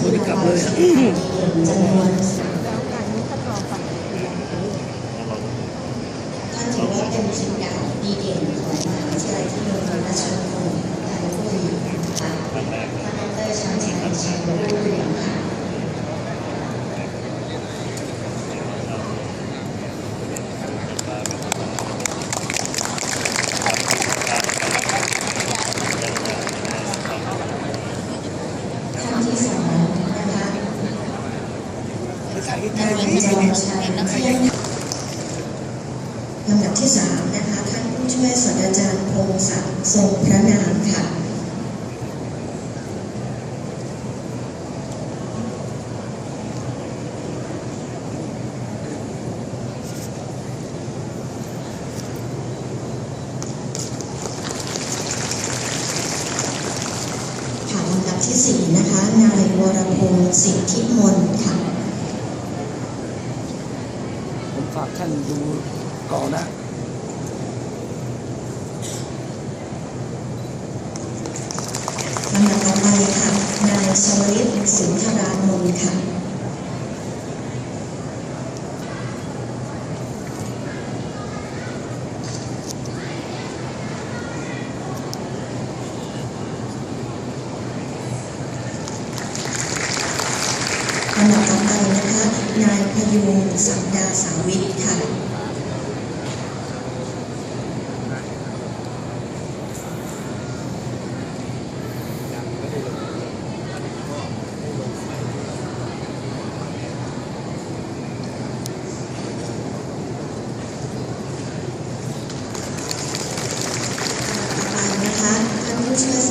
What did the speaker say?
República Moderna. ท่านที่สองนะคะภาษาที่ไทนายยที่จอมชัยเที่ยงลำดับที่สามนะคะ ท่านผู้ช่วยศาสตราจารย์พงศักดิ์ทรงพระนามค่ะค่ะ สี่นะคะนายวรพงศ์สิทธิมนต์ค่ะผมฝากท่านดูต่อนะลำดับต่อไปค่ะนายชวลิตสุนทรานนท์ค่ะ ลำดับต่อไปนะคะนายพยุงศักดาสาวิทค่ะต่อไปนะคะท่านผู้ช่วย